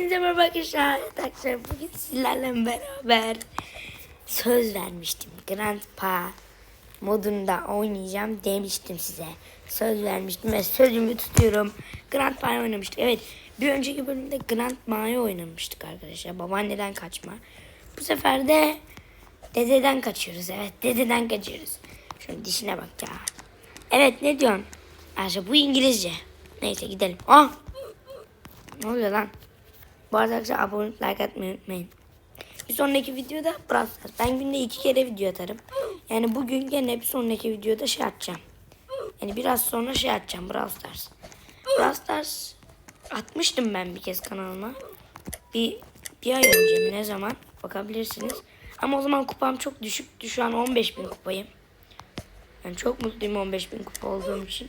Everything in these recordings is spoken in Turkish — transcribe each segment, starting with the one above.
Hepinize merhaba arkadaşlar. Arkadaşlar bugün sizlerle beraber söz vermiştim. Grandpa modunda oynayacağım demiştim size. Söz vermiştim ve sözümü tutuyorum. Grandpa'yı oynamıştık. Evet bir önceki bölümde Grandma'yı oynamıştık arkadaşlar. Babaanneden kaçma. Bu sefer de dededen kaçıyoruz. Evet dededen kaçıyoruz. Şunun dişine bak ya. Evet ne diyorsun? Ayşe bu İngilizce. Neyse gidelim. Ah ne oluyor lan? Bu arada arkadaşlar abone like atmayı unutmayın. Bir sonraki videoda Brawl. Ben günde iki kere video atarım. Yani bugün gene bir sonraki videoda şey atacağım. Yani biraz sonra şey atacağım Brawl Stars. Brawl Stars atmıştım ben bir kez kanalıma. Bir, bir ay önce mi ne zaman bakabilirsiniz. Ama o zaman kupam çok düşüktü. Şu an 15 bin kupayım. Ben çok mutluyum 15 bin kupa olduğum için.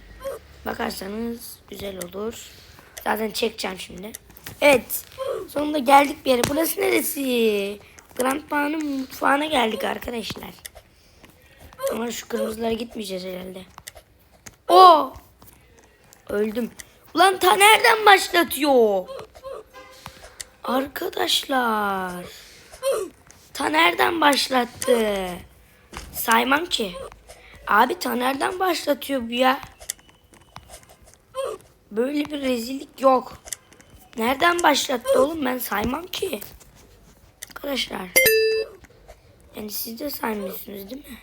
Bakarsanız güzel olur. Zaten çekeceğim şimdi. Evet. Sonunda geldik bir yere. Burası neresi? Grandpa'nın mutfağına geldik arkadaşlar. Ama şu kırmızılara gitmeyeceğiz herhalde. O! Öldüm. Ulan ta nereden başlatıyor? Arkadaşlar. Ta nereden başlattı? Saymam ki. Abi ta nereden başlatıyor bu ya? Böyle bir rezillik yok. Nereden başlattı oğlum ben saymam ki. Arkadaşlar. Yani siz de saymıyorsunuz değil mi?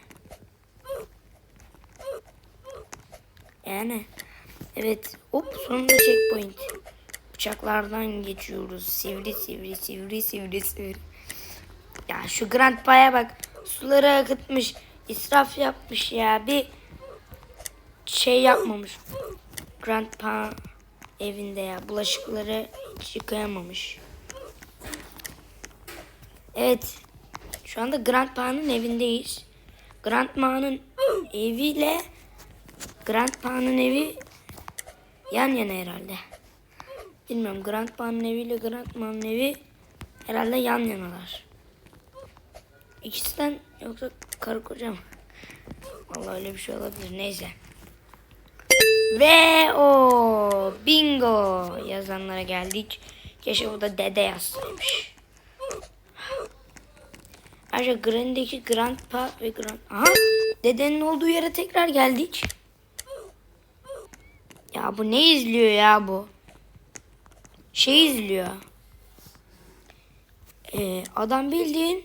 Yani. Evet. Hop sonunda checkpoint. Bıçaklardan geçiyoruz. Sivri sivri sivri sivri sivri. Ya şu Grandpa'ya bak. Suları akıtmış. israf yapmış ya. Bir şey yapmamış. Grandpa evinde ya. Bulaşıkları yıkayamamış. Evet. Şu anda Grandpa'nın evindeyiz. Grandma'nın eviyle Grandpa'nın evi yan yana herhalde. Bilmiyorum Grandpa'nın eviyle Grandma'nın evi herhalde yan yanalar. İkisinden yoksa karı koca mı? Vallahi öyle bir şey olabilir. Neyse. Ve o bingo yazanlara geldik. Keşke bu da dede yazsaymış. Ayrıca Granny'deki Grandpa ve Grand... Aha! Dedenin olduğu yere tekrar geldik. Ya bu ne izliyor ya bu? Şey izliyor. Ee, adam bildiğin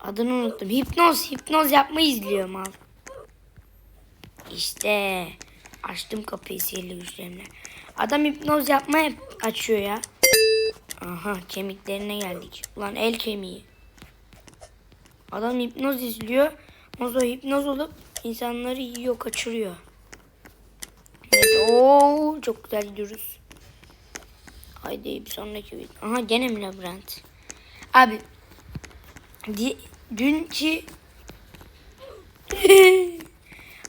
adını unuttum. Hipnoz, hipnoz yapmayı izliyor mal. İşte açtım kapıyı sihirli güçlerimle. Adam hipnoz yapmaya açıyor ya. Aha kemiklerine geldik. Ulan el kemiği. Adam hipnoz izliyor. Ondan hipnoz olup insanları yiyor, kaçırıyor. Evet, oo, çok güzel gidiyoruz. Haydi bir sonraki video. Aha gene mi labirent? Abi di, dünkü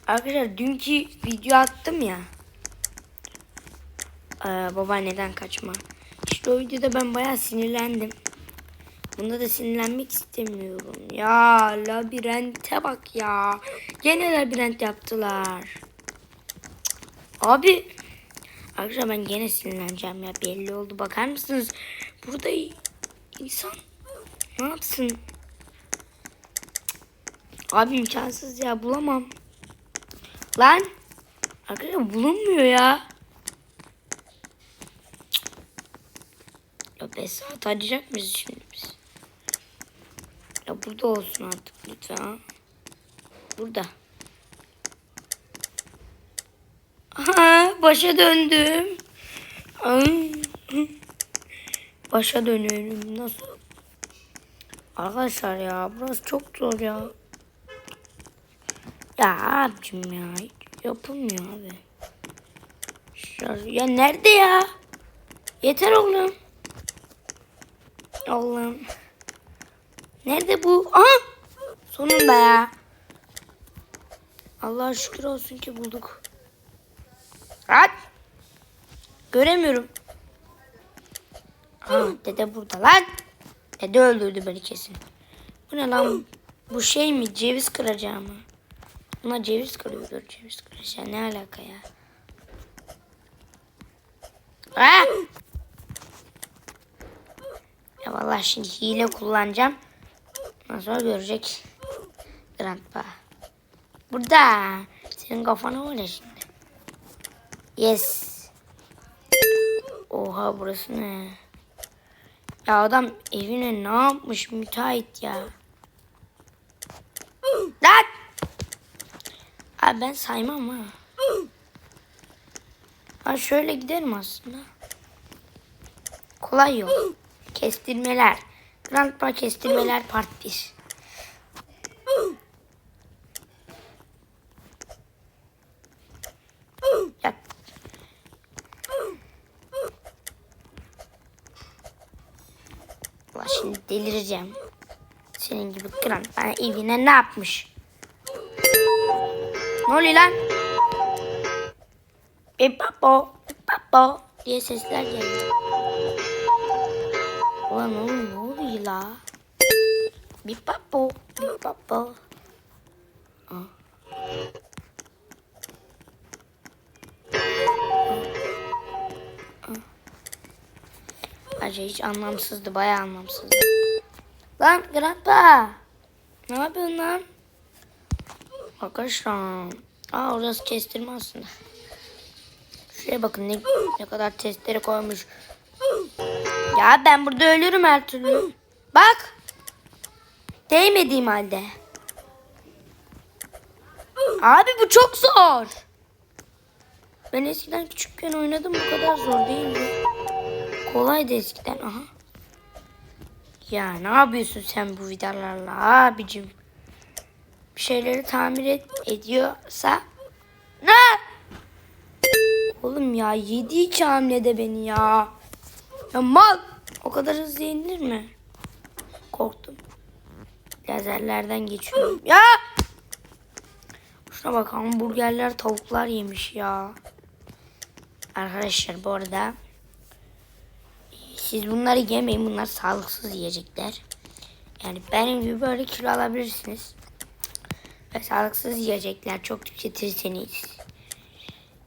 Arkadaşlar dünkü video attım ya. Ee, babaanneden kaçma. İşte o videoda ben bayağı sinirlendim. Bunda da sinirlenmek istemiyorum. Ya labirente bak ya. Gene labirent yaptılar. Abi. Arkadaşlar ben gene sinirleneceğim ya. Belli oldu. Bakar mısınız? Burada insan ne yapsın? Abi imkansız ya. Bulamam. Lan. Arkadaşlar bulunmuyor ya. Ya 5 saat harcayacak mıyız şimdi biz? Ya burada olsun artık lütfen. Burada. Aha, başa döndüm. Başa dönüyorum. Nasıl? Arkadaşlar ya burası çok zor ya. Ya abicim ya. hiç Yapılmıyor abi. Ya nerede ya? Yeter oğlum. Allah'ım. Nerede bu? Aha! Sonunda ya. Allah'a şükür olsun ki bulduk. At. Göremiyorum. Ha, dede burada lan. Dede öldürdü beni kesin. Bu ne lan? Bu şey mi? Ceviz kıracağı mı? Buna ceviz kırıyordur. Ceviz kıracağı ne alaka ya? Ah! Ya vallahi şimdi hile kullanacağım. Ondan sonra görecek. Grandpa. Burada. Senin kafana ya şimdi. Yes. Oha burası ne? Ya adam evine ne yapmış müteahhit ya. Lan! Ben saymam ha. Ha şöyle giderim aslında. Kolay yol. Kestirmeler. Grandpa kestirmeler part 1. Yap. Ulan şimdi delireceğim. Senin gibi Grandpa evine ne yapmış? Ne oluyor lan? Bir papo, bir papo diye sesler geliyor. Ulan oğlum ne oluyor la? Bir papo, bir papo. Aa. Bence hiç anlamsızdı, bayağı anlamsızdı. Lan Grandpa! Ne yapıyorsun lan? Arkadaşlar. Aa orası kestirme aslında. Şuraya bakın ne, ne kadar testleri koymuş. Ya ben burada ölürüm her türlü. Bak. Değmediğim halde. Abi bu çok zor. Ben eskiden küçükken oynadım bu kadar zor değildi. Kolaydı eskiden aha. Ya ne yapıyorsun sen bu vidalarla abicim? Bir şeyleri tamir et, ediyorsa ne? Oğlum ya yedi hiç hamlede beni ya. Ya mal. O kadar hızlı yenilir mi? Korktum. Lazerlerden geçiyorum. Ya! Şuna bak hamburgerler tavuklar yemiş ya. Arkadaşlar bu arada siz bunları yemeyin. Bunlar sağlıksız yiyecekler. Yani benim gibi böyle kilo alabilirsiniz. Ve sağlıksız yiyecekler çok tüketirseniz.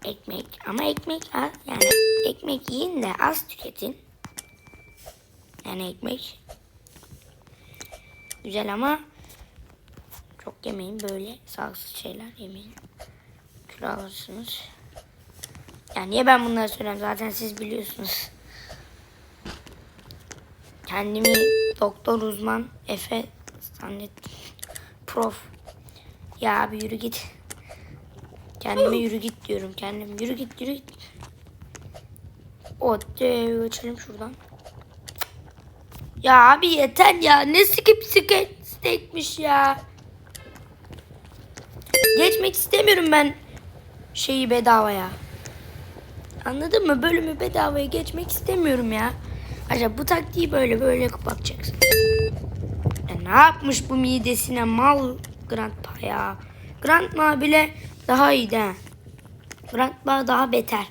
Ekmek ama ekmek az yani ekmek yiyin de az tüketin. Yani ekmek güzel ama çok yemeyin böyle sağlıksız şeyler yemeyin. Kilo alırsınız. Yani niye ben bunları söylüyorum zaten siz biliyorsunuz. Kendimi doktor uzman Efe zannettim. Prof. Ya abi yürü git. Kendime yürü git diyorum. Kendim yürü git yürü git. O de geçelim şuradan. Ya abi yeter ya. Ne skip skip steakmiş ya. Geçmek istemiyorum ben şeyi bedavaya. Anladın mı? Bölümü bedavaya geçmek istemiyorum ya. Acaba bu taktiği böyle böyle kapatacaksın. Ya ne yapmış bu midesine mal Grandpa ya. Grandma bile daha iyi de. Grandpa daha beter.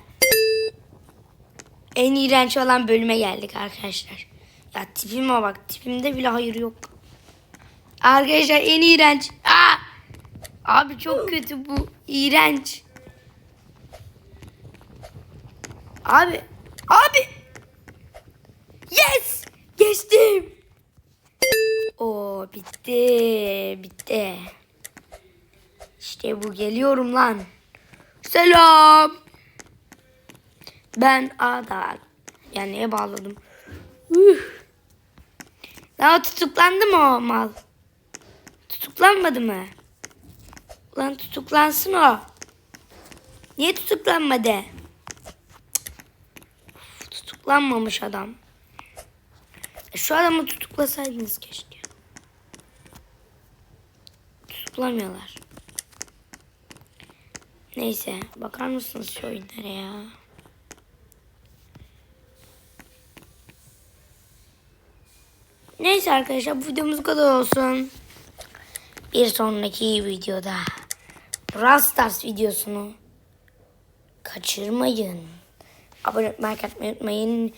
En iğrenç olan bölüme geldik arkadaşlar. Ya tipime bak. Tipimde bile hayır yok. Arkadaşlar en iğrenç. Aa! Abi çok kötü bu. İğrenç. Abi. Abi. Yes. Geçtim. Oo bitti. Bitti. İşte bu geliyorum lan. Selam. Ben Ada. Yani bağladım? Üh. Daha tutuklandı mı o mal? Tutuklanmadı mı? Ulan tutuklansın o. Niye tutuklanmadı? Cık. Tutuklanmamış adam. E, Şu adamı tutuklasaydınız keşke. Tutuklamıyorlar. Neyse bakar mısınız şu oyunlara ya? Neyse arkadaşlar bu videomuz kadar olsun. Bir sonraki videoda Brawl Stars videosunu kaçırmayın. Abone olmayı, unutmayın.